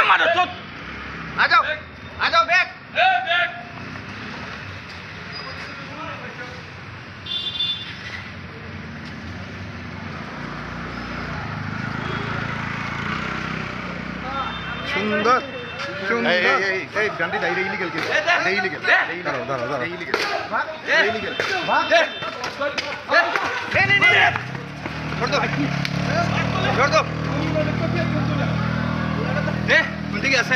আমার আজাও আজাও ব্যাগ সুন্দর। ডান্ডি ডাইরে illegal case এটা ইলিগাল দাঁড়াও দাঁড়াও দাঁড়াও ইলিগাল ইলিগাল নে নে নে छोड़ दो छोड़ दो নে কোন দিকে আছে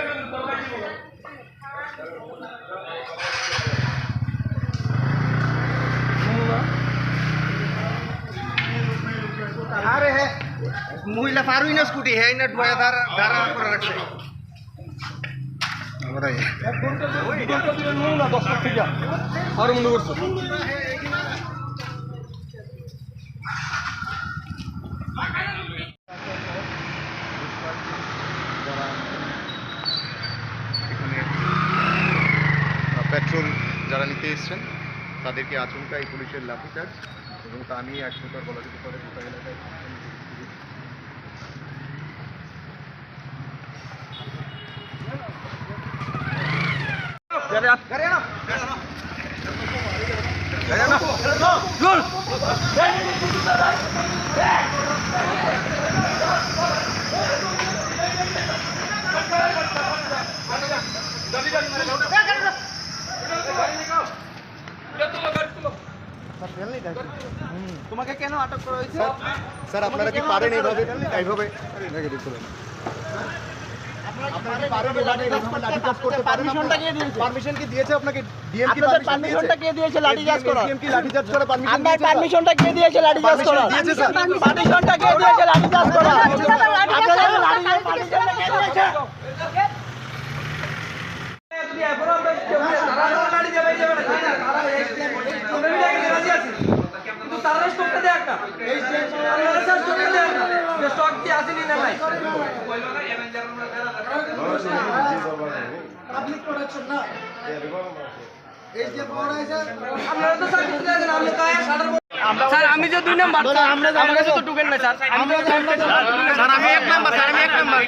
মহিলা পারুই না স্কুটি হে না বয়া ধারা ধারা করে রাখছে। এখানে পেট্রোল যারা নিতে এসছেন তাদেরকে আচমকাই পুলিশের লাঠিচার্জ এবং তা নিয়ে এক প্রকার বলা যেতে পারে গোটা এলাকায়। তোমাকে কেন আটক করা হয়েছে? স্যার আপনারা কি পারেন এইভাবে? এইভাবে। নেগেটিভ করুন আপনারা কি পারেন এভাবে এরকম লাঠিচার্জ করতে পারেন পারমিশনটা কে দিয়েছে? পারমিশন কি দিয়েছে আপনাকে ডিএম কি লাঠিচার্জ করে পারমিশন আপনার পারমিশনটা কে দিয়েছে লাঠিচার্জ Permission করার দিয়েছে, স্যার। আমি যে দুই নাম্বার আমার কাছে তো টোকেন নাই স্যার আমি স্যার আমি এক নাম্বার স্যার আমি এক নাম্বার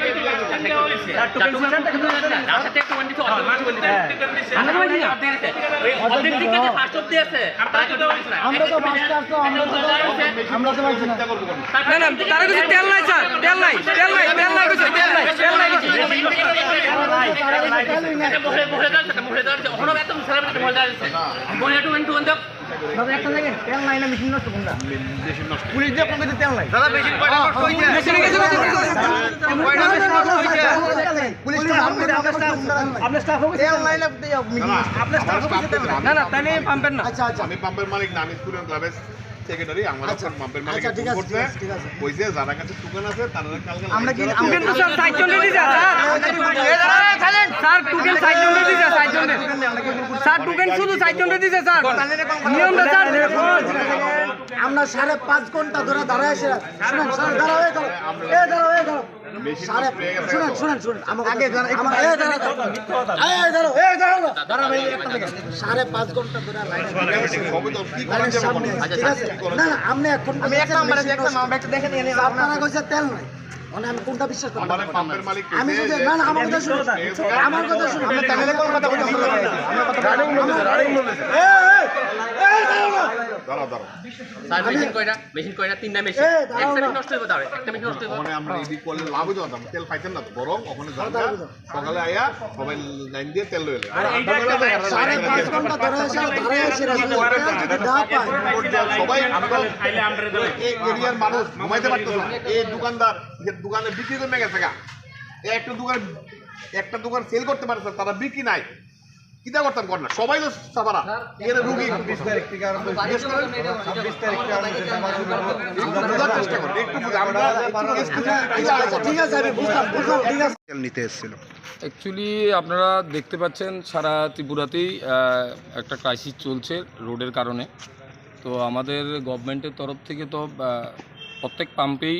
আমরা তো বাসটা আসতো আমরা তো আমরা তো পাইছি না না না তার কাছে তেল নাই স্যার তেল নাই তেল নাই তেল নাই কিছু তেল নাই তেল নাই কিছু দাদা একটা দেখেন তেল নাই না মেশিন নষ্ট কোনটা? পুলিশ দিয়ে আপনার কাছে তেল নাই। দাদা কয়টা নষ্ট মেশিনে গেছে কয়টা নষ্ট নষ্ট হয়েছে পুলিশ তো আপনার স্টাফ আপনার স্টাফ হবে তেল নাই। না আপনার স্টাফ হবে না না তাই পাম্পের না। আচ্ছা আচ্ছা। আমি পাম্পের মালিক না আমি স্কুলের ক্লাবের সেক্রেটারি আমার। মালিক ঠিক আছে, করছে ঠিক আছে, ঠিক আছে। কইছে যারা কাছে টুকেন আছে তারা কালকে আমরা কি- আমরা কিন্তু স্যার সাইড জন স্যার স্যার টোকেন সাইড জন দিছে সাইড স্যার। টোকেন শুধু সাইড জন দিছে স্যার। নিয়মটা স্যার। আমরা সাড়ে পাঁচ ঘণ্টা ধরে দাঁড়ায় আসে শুনেন স্যার দাঁড়াও এ দাঁড়াও। দাঁড়াও। সাড়ে পাঁচ ঘণ্টা ধরে লাইন সবই তো কি করা লাইনের যাবে সামনে বলেন? ঠিক আছে। না না আপনি এখন আমি এক নাম্বারে এক নাম্বার একটা দেখে নিয়ে আপনারা কইছে তেল নাই। মানে আমি কোনটা বিশ্বাস মালিক আমি যদি না না আমার কথা শুনুন। আমার কথা শুনুন। তেলের কোন কথা বলছি। আমরা কথা রানিং বলতেছে রানিং বলতেছে এই এই এই দাঁড়াও দাঁড়াও। দাঁড়াও স্যার মেশিন কয়টা? মেশিন কয়টা? তিনটা মেশিন এ, একটা নষ্ট হইব তাহলে একটা মেশিন নষ্ট হইব ওখানে আমরা এদিক করলে লাভ হইতে পারতাম তেল পাইতেন না বরং ওখানে জানগা সকালে আয়া সবাই লাইন দিয়ে তেল লইলে সাড়ে পাঁচ ঘণ্টা ধরে এসে ধরে এসে তেল যদি না পায়। সবাই এই এরিয়ার মানুষ ঘুমাইতে পারতো না। এই দোকানদার যে দোকানে বিক্রি করে গেছে গা। একটা দোকান একটা দোকান সেল করতে পারে তারা বিক্রি নাই। কিতা করতাম কর না সবাই তো সাবারা। এখানে রুগী বিশ তারিখ থেকে আরম্ভ ছাব্বিশ তারিখ থেকে আরম্ভ বোঝার চেষ্টা করেন একটু আমরা ঠিক আছে আমি বুঝলাম বুঝলাম। ঠিক আছে নিতে এসেছিল। অ্যাকচুয়ালি আপনারা দেখতে পাচ্ছেন সারা ত্রিপুরাতেই একটা ক্রাইসিস চলছে রোডের কারণে। তো আমাদের গভর্নমেন্টের তরফ থেকে তো প্রত্যেক পাম্পেই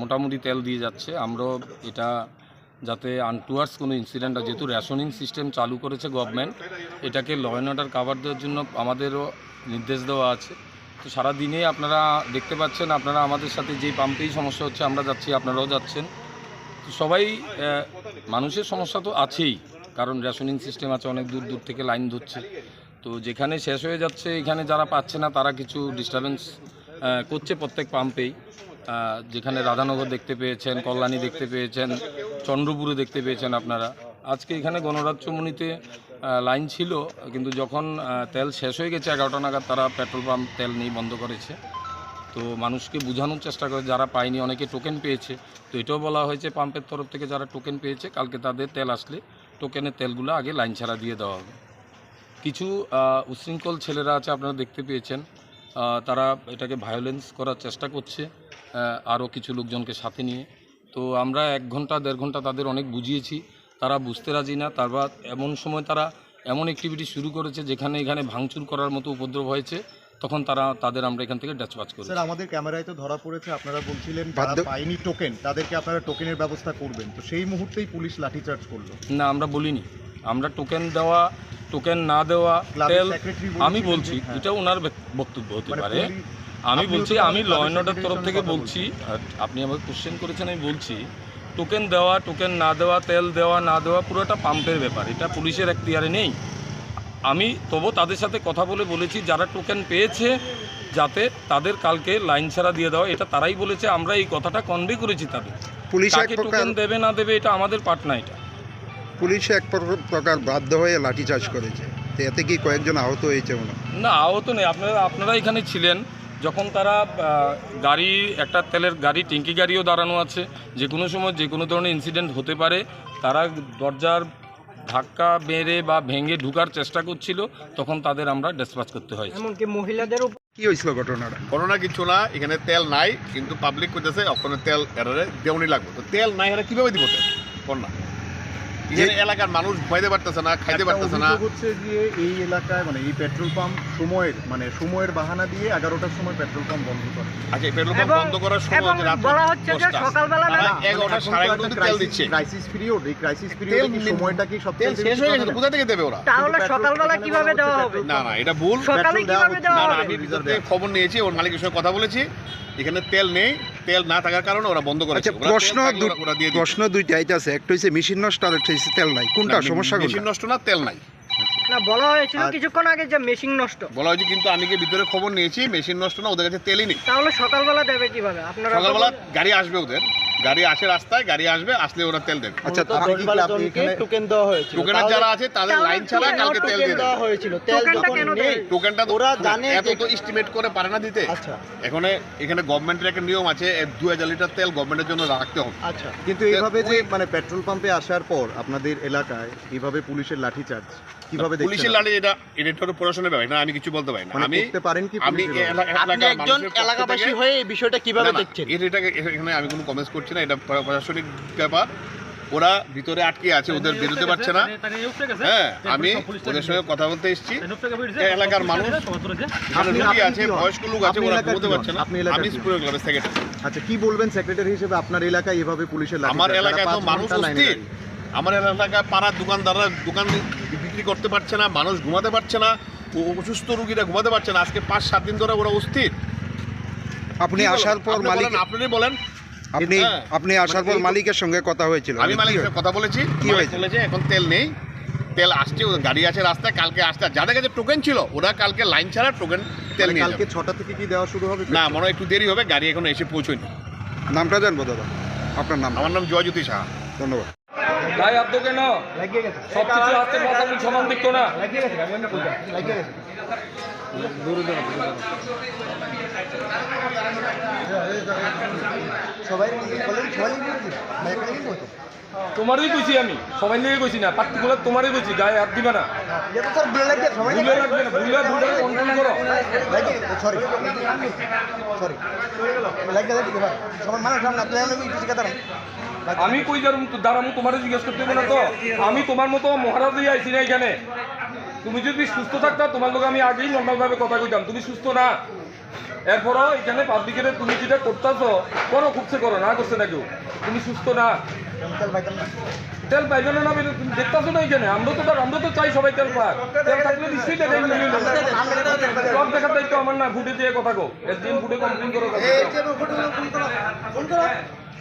মোটামুটি তেল দিয়ে যাচ্ছে। আমরাও এটা যাতে আনটুয়ার্স কোনো ইনসিডেন্ট যেহেতু রেশনিং সিস্টেম চালু করেছে গভর্নমেন্ট এটাকে ল অ্যান্ড অর্ডার কাভার দেওয়ার জন্য আমাদেরও নির্দেশ দেওয়া আছে। তো সারা দিনে আপনারা দেখতে পাচ্ছেন, আপনারা আমাদের সাথে যেই পাম্পেই সমস্যা হচ্ছে, আমরা যাচ্ছি, আপনারাও যাচ্ছেন। তো সবাই মানুষের সমস্যা তো আছেই, কারণ রেশনিং সিস্টেম আছে, অনেক দূর দূর থেকে লাইন ধরছে। তো যেখানে শেষ হয়ে যাচ্ছে, এখানে যারা পাচ্ছে না, তারা কিছু ডিস্টারবেন্স করছে প্রত্যেক পাম্পেই। যেখানে রাধানগর দেখতে পেয়েছেন, কল্যাণী দেখতে পেয়েছেন চন্দ্রপুরে দেখতে পেয়েছেন আপনারা। আজকে এখানে গণরাজ্যমণিতে লাইন ছিল কিন্তু যখন তেল শেষ হয়ে গেছে এগারোটা নাগাদ তারা পেট্রোল পাম্প তেল নিয়ে বন্ধ করেছে। তো মানুষকে বোঝানোর চেষ্টা করে যারা পায়নি অনেকে টোকেন পেয়েছে। তো এটাও বলা হয়েছে পাম্পের তরফ থেকে যারা টোকেন পেয়েছে কালকে তাদের তেল আসলে টোকেনের তেলগুলো আগে লাইন ছাড়া দিয়ে দেওয়া হবে। কিছু আহ, উচ্ছৃঙ্খল ছেলেরা আছে আপনারা দেখতে পেয়েছেন। তারা এটাকে ভায়োলেন্স করার চেষ্টা করছে আরও কিছু লোকজনকে সাথে নিয়ে। তো আমরা এক ঘণ্টা দেড় ঘণ্টা তাদের অনেক বুঝিয়েছি। তারা বুঝতে রাজি না। তারপর এমন সময় তারা এমন অ্যাক্টিভিটি শুরু করেছে যেখানে এখানে ভাঙচুর করার মতো উপদ্রব হয়েছে তখন তারা তাদের আমরা এখান থেকে ড্যাচপাচ করি স্যার আমাদের ক্যামেরায় তো ধরা পড়েছে আপনারা বলছিলেন যারা পায়নি টোকেন তাদেরকে আপনারা টোকেনের ব্যবস্থা করবেন। তো সেই মুহূর্তেই পুলিশ লাঠিচার্জ করল। না আমরা বলিনি। আমরা টোকেন দেওয়া টোকেন না দেওয়া আমি বলছি হ্যাঁ। এটা ওনার বক্তব্য হতে মানে পারে। আমি বলছি আমি ল অ্যান্ড অর্ডার তরফ থেকে বলছি আপনি আমাকে কোশ্চেন করেছেন আমি বলছি টোকেন দেওয়া টোকেন না দেওয়া তেল দেওয়া না দেওয়া পুরোটা পাম্পের ব্যাপার। এটা পুলিশের এখতিয়ারে নেই। আমি তবু তাদের সাথে কথা বলে বলেছি যারা টোকেন পেয়েছে যাতে তাদের কালকে লাইন ছাড়া দিয়ে দেওয়া এটা তারাই বলেছে আমরা এই কথাটা কনভে করেছি তাদের। পুলিশ এক টোকেন দেবে না দেবে এটা আমাদের পার্ট না এটা। পুলিশ এক প্রকার বাধ্য হয়ে লাঠিচার্জ করেছে। এতে কি কয়েকজন আহত হয়েছে না আহত নেই। আপনারা আপনারা এখানে ছিলেন যখন তারা গাড়ি একটা তেলের গাড়ি ট্যাঙ্কি গাড়িও দাঁড়ানো আছে যে কোনো সময় যে কোনো ধরনের ইনসিডেন্ট হতে পারে তারা দরজার ধাক্কা মেরে বা ভেঙে ঢুকার চেষ্টা করছিল তখন তাদের আমরা ডিসপাচ করতে হয় এমনকি মহিলাদের কি হয়েছিল ঘটনাটা? করোনা কিছু না এখানে তেল নাই কিন্তু পাবলিক কইতেছে ওখানে তেল এরারে দেওনি লাগবে। তো তেল নাই এরা কীভাবে দিব তেল? না। এলাকার মানুষ ঘুমাইতে পারতেছে না খাইতে পারতেছে না। হচ্ছে যে এই এলাকায় মানে এই পেট্রোল পাম্প সময়ের মানে সময়ের বাহানা দিয়ে এগারোটার সময় পেট্রোল পাম্প বন্ধ করে। আচ্ছা এই পেট্রোল পাম্প বন্ধ করার সময় হচ্ছে রাত বলা হচ্ছে যে সকালবেলা না- এগারোটা সাড়ে এগারোটা তেল দিচ্ছে। ক্রাইসিস পিরিয়ড এই ক্রাইসিস পিরিয়ডে সময়টা কি তেল শেষ হয়ে গেছে কোথা থেকে দেবে ওরা? তাহলে সকালবেলা কীভাবে দেওয়া হবে? না না এটা ভুল। সকালে কীভাবে দেওয়া হবে? আমি খবর নিয়েছি ওর মালিকের সঙ্গে কথা বলেছি। এখানে তেল নেই তেল না থাকার কারণে ওরা বন্ধ করেছে। আচ্ছা প্রশ্ন। প্রশ্ন দুইটা আছে একটা হচ্ছে মেশিন নষ্ট আর একটা হচ্ছে তেল নাই। কোনটা? সমস্যা মেশিন নষ্ট না তেল নাই। না বলা হয়েছিল কিছুক্ষণ আগে যে মেশিন নষ্ট। বলা হয়েছে কিন্তু আমি কি ভিতরে খবর নিয়েছি মেশিন নষ্ট না ওদের কাছে তেলই নেই। তাহলে সকালবেলা দেবে কীভাবে? আপনারা সকালবেলা গাড়ি আসবে ওদের গাড়ি আসে রাস্তায় গাড়ি আসবে আসলে ওরা তেল দেবে। আচ্ছা আপনি কি আপনি এখানে টোকেন দেওয়া হয়েছিল। টোকেনের যারা আছে তাদের লাইন ছাড়া কালকে তেল দিয়ে দেবে হয়েছিল। তেল টোকেনটা যখন নেই টোকেনটা ওরা জানে এত তো এস্টিমেট করে পারে না দিতে। আচ্ছা। এখানে এখানে গভর্নমেন্টের একটা নিয়ম আছে দু হাজার লিটার তেল গভর্নমেন্টের জন্য রাখতে হবে। আচ্ছা। কিন্তু এইভাবে যে মানে পেট্রোল পাম্পে আসার পর আপনাদের এলাকায় এইভাবে পুলিশের লাঠিচার্জ কীভাবে দেখছেন পুলিশের লাঠি এটা এটা একটা ব্যাপার এটা আমি কিছু বলতে পারি না। মানে আমি করতে পারেন কি আমি আপনি একজন এলাকাবাসী হয়ে এই বিষয়টা কীভাবে না, না, দেখছেন? এটা- এটাকে এখানে আমি কোনো কমেন্টস করছি না এটা প্র- প্রশাসনিক ব্যাপার। ওরা ভিতরে আটকে আছে ওদের বেরোতে পারছে না। হ্যাঁ আমি ওদের সঙ্গে কথা বলতে এসেছি। এলাকার মানুষ রুগী আছে বয়স্ক লোক আছে ওরা ঘুমোতে পারছে না। আপনি এলাকার আমি স্কুলের ক্লাবের সেক্রেটারি আচ্ছা কি বলবেন সেক্রেটারি হিসেবে? আপনার এলাকায় এভাবে পুলিশের আমার এলাকায় তো মানুষ আমার এলাকায় পাড়ার দোকানদাররা দোকান বিক্রি করতে পারছে না মানুষ ঘুমাতে পারছে না ও- অসুস্থ রুগীরা ঘুমাতে পারছে না আজকে পাঁচ সাত দিন ধরে ওরা অস্থির। আপনি আসার পর আপনি মালিক বলেন, আপনি বলেন। আপনি হ্যাঁ। আপনি আসার মানে পর মালিকের সঙ্গে কথা হয়েছিল। আমি মালিকের কথা বলেছি। কি হয়েছে? এখন তেল নেই। তেল আসছে গাড়ি আছে রাস্তায় কালকে আসতে যাদের কাছে টোকেন ছিল ওরা কালকে লাইন ছাড়া টোকেন তেল নিয়ে কালকে ছটা থেকে কি দেওয়া শুরু হবে? না মনে একটু দেরি হবে গাড়ি এখন এসে পৌঁছয়নি। নামটা জানব দাদা। আপনার নাম? আমার নাম জয়জ্যোতি সাহা। ধন্যবাদ। গায়ে হাত কেন সব কিছু হাতে মাথা সমান দিত না। সবাই সবাই তোমারই কইছি আমি সবাই নিয়ে কইছি না পার্টিকুলার তোমারই কইছি গায়ে হাত দিবে না। ভুলে লাগবে না ভুলে ভুলে কন্ট্রোল করো। সরি সরি আমি কই যার দাঁড়ামু তোমার জিজ্ঞেস করতে না তো। আমি তোমার মতো মহারাজ হয়ে আইছি না এখানে। তুমি যদি সুস্থ থাকতা তোমার লোক আমি আগেই নর্মাল ভাবে কথা কইতাম। তুমি সুস্থ না। এরপরও এখানে পাবলিকের তুমি যেটা করতেছো করো খুবছে করো না করছে না কেউ। তুমি সুস্থ না। তেল পাইবে না তুমি দেখতেছো না এখানে? আমরা তো তার- আমরা তো চাই সবাই তেল পাক। তেল থাকলে নিশ্চয়ই দেখাই সব দেখার দায়িত্ব আমার না ফুটে দিয়ে কথা কো একদিন ফুটে কমপ্লেন করো।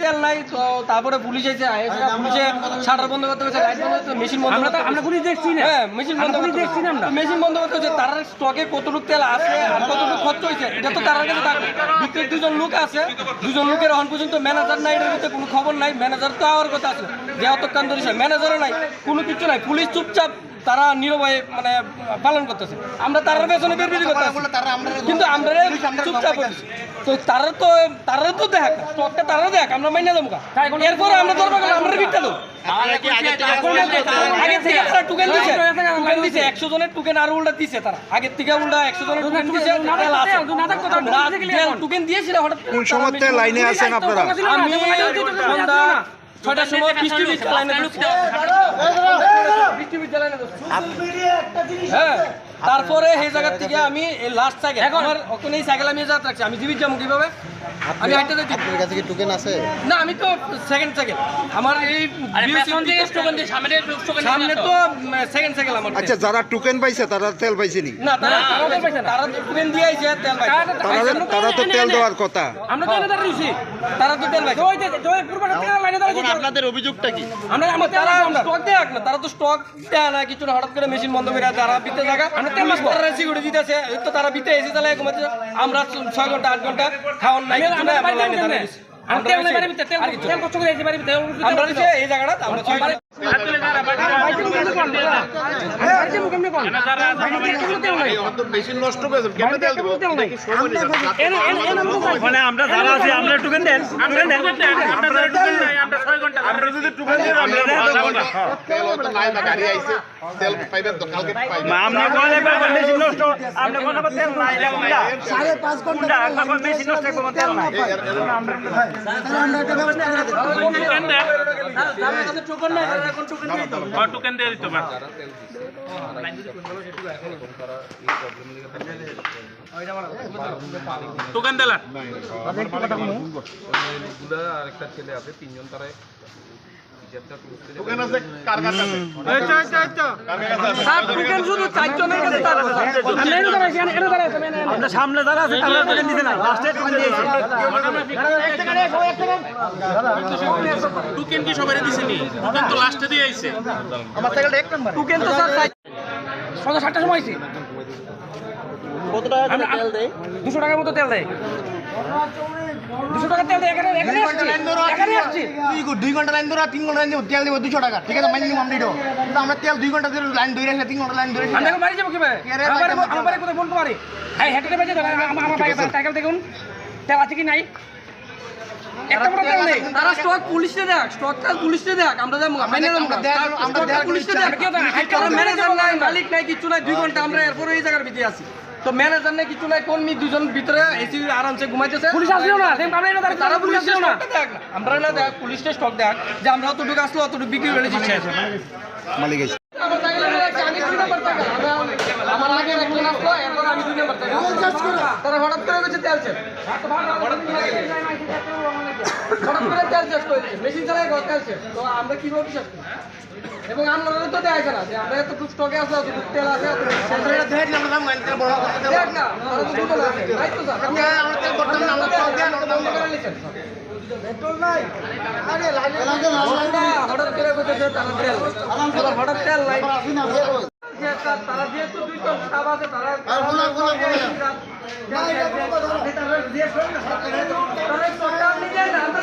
তেল নাই তো তারপরে পুলিশ এসে এসে পুলিশে শাটার বন্ধ করতে হচ্ছে লাইট বন্ধ করতে মেশিন বন্ধ আমরা তো আমরা পুলিশ দেখছি না। হ্যাঁ মেশিন বন্ধ করতে দেখছি না আমরা। মেশিন বন্ধ করতে হচ্ছে তার স্টকে কতটুকু তেল আছে আর কতটুকু খরচ হয়েছে এটা তো তার কাছে থাকবে। ভিতরে দুজন লোক আছে দুজন লোকের এখন পর্যন্ত ম্যানেজার নাই এটার ভিতরে কোনো খবর নাই ম্যানেজার তো আওয়ার কথা আছে। যে অতক্ষণ ধরে ম্যানেজারও নাই কোনো কিছু নাই। পুলিশ চুপচাপ তারা নিরবয়ে মানে পালন করতেছে। আমরা তার পেছনে বের বেরি করতেছি। কিন্তু আমরা চুপচাপ তো তারা তো তারা তো দেখ স্টকটা তারা দেখ আমরা মাইনা দেবো এরপরে আমরা ধরবো? আমরা বিটটা দেবো আগে থেকে তারা টুকেন দিছে। টুকেন দিছে একশো জনের টুকেন আর উল্টা দিছে তারা। আগের থেকে উল্টা একশো জনের টুকেন দিছে তেল আছে। না, তেল টুকেন দিয়েছিল হঠাৎ কোন সময় লাইনে আছেন আপনারা? আমি ছয়টার সময় বৃষ্টি না বৃষ্টি না হ্যাঁ তারপরে সেই জায়গার থেকে আমি লাস্ট সাইকেল এখন ওখানে এই সাইকেল আমি যাত্রা রাখছি আমি জীবিত যাব কীভাবে? আমি হাইটে যাচ্ছি। আপনার কাছে কি টোকেন আছে? না আমি তো সেকেন্ড সাইকেল আমার এই সামনে তো সেকেন্ড সাইকেল আমার। আচ্ছা যারা টোকেন পাইছে তারা তেল পাইছেনি না? তারা তারা তো টুকেন দিয়ে আইছে তেল পাইছে। তারা তারা তো তেল দেওয়ার কথা। আমরা তো এনে দাঁড়িয়েছি তারা তো তেল পাইছে। ওই যে জয় পুরবাটা তেল লাইনে দাঁড়িয়েছি আপনাদের অভিযোগটা কি? আমরা আমরা তারা স্টক দেখ না তারা তো স্টক দেয় না কিছু না হঠাৎ করে মেশিন বন্ধ করে তারা বিতে জায়গা আমরা তেল মাস তারা সিকিউরিটি দিতেছে তো তারা বিতে এসে তাহলে আমরা ছয় ঘণ্টা আট ঘণ্টা খাওয়ার নাই, আমরা। আমরা তেল কষ্ট করে এই জায়গাটা আমরা মানে আমরা যারা আছি আমরা টোকেন দেন আমরা যদি টুকান দিয়ে দিতে তেল টোকেন নাই আরেকটা ছেলে আছে তিনজন তারা আছে টুকেন। আমরা সামনে আছে টুকেন তো স্যার সন্ধ্যা সাতটার সময় আইছি। কত টাকা তেল দেয়? দুশো টাকার মতো তেল দেয়। দুশো টাকা তেল এখানে এখানে আসছি। এখানে আসছি। দুই দুই ঘণ্টা লাইন ধরে তিন ঘণ্টা লাইন দেবো তেল দেবো দুশো টাকা ঠিক আছে মাইনি আমরা দিও আমরা তেল দুই ঘণ্টা ধরে লাইন ধরে তিন ঘণ্টা লাইন ধরে আমি এখন যাব কীভাবে? আমার বাড়ি বাড়ি আমার বাড়ি কোথায় ফোন পারি? হ্যাঁ হেঁটে বেঁচে আমার আমার সাইকেল দেখুন। তেল আছে কি নাই? একটা বড় তেল নেই। তারা স্টক পুলিশে দেখ স্টকটা পুলিশে দেখ আমরা যাব। মাইনে আমরা পুলিশে দেখ। ম্যানেজার নাই, মালিক নাই কিছু নাই। দুই ঘণ্টা আমরা এরপরে এই জায়গার ভিতরে আছি। তো ম্যানেজার নাই কিছু নাই কর্মী দুজন ভিতরে এসি আরামসে ঘুমাইতেছে পুলিশ আসলেও না তারা পুলিশ আসলেও না দেখ না আমরা না দেখ পুলিশটা স্টক দেখ যে আমরা অতটুকু আসলো অতটুকু বিক্রি করে দিচ্ছি মালিক আমার সাইকেলে করে রাখছি, আমি দুই নাম্বার সাইকেল। আমরা- আমার আগে একজন আসলো, এরপর আমি দুই নাম্বার তারা হঠাৎ করে গেছে তেল শেষ। হঠাৎ করে তেল শেষ করে মেশিন চালাই তেল শেষ। তো আমরা কীভাবে বিশ্বাস করি? এবং আপনারা তো দেখাইছে না যে আমরা এতটুকু স্টকে আছে অতটুকু তেল আছে আমরা দেখ না? আমরা তেল আমরা আমরা হঠাৎ নাই। যে তার- যেহেতু দুই জন স্টাফ আছে, তারা- তারা স্টকটা আপনি দেন না, আমরা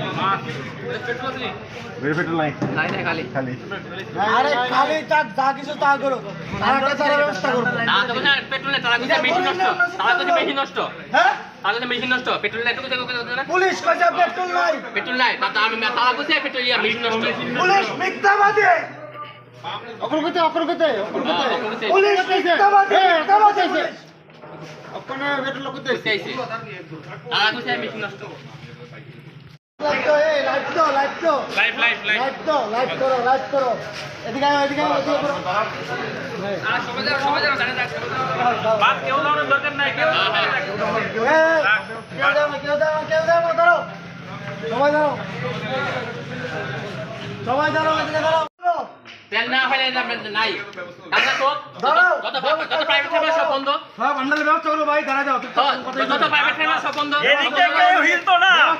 না, না, আপনার তো করতে করতে করতে দিতে ম্যানেজার নাই দুই ঘণ্টা বেশি বন্ধ আরে খালি তার যা কিছু তা করো। আর একটা তারা ব্যবস্থা করব পেট্রোল তারা কিছু মেশিন নষ্ট। তারা কিছু মেশিন নষ্ট। হ্যাঁ? তারা কিছু মেশিন নষ্ট। পেট্রোল নাই তো কিছু না পুলিশ কইছে পেট্রোল নাই। পেট্রোল নাই তা আমি তারা কিছু পেট্রোল ইয়া মেশিন নষ্ট। পুলিশ মিথ্যাবাদী। অগ্রগতি অগ্রগতি অগ্রগতি পুলিশ মিথ্যাবাদী মিথ্যাবাদী পুলিশ। তারা কিছু মেশিন নষ্ট। সবাই দাঁড়াও এদিকে দাঁড়াও। তেল না হলে নাই। টাকা তো যত যত প্রাইভেট ফেমাস সব বন্ধ। সব আমরা ব্যবস্থা করব ভাই দাঁড়া যাও যত প্রাইভেট সব বন্ধ। কেউ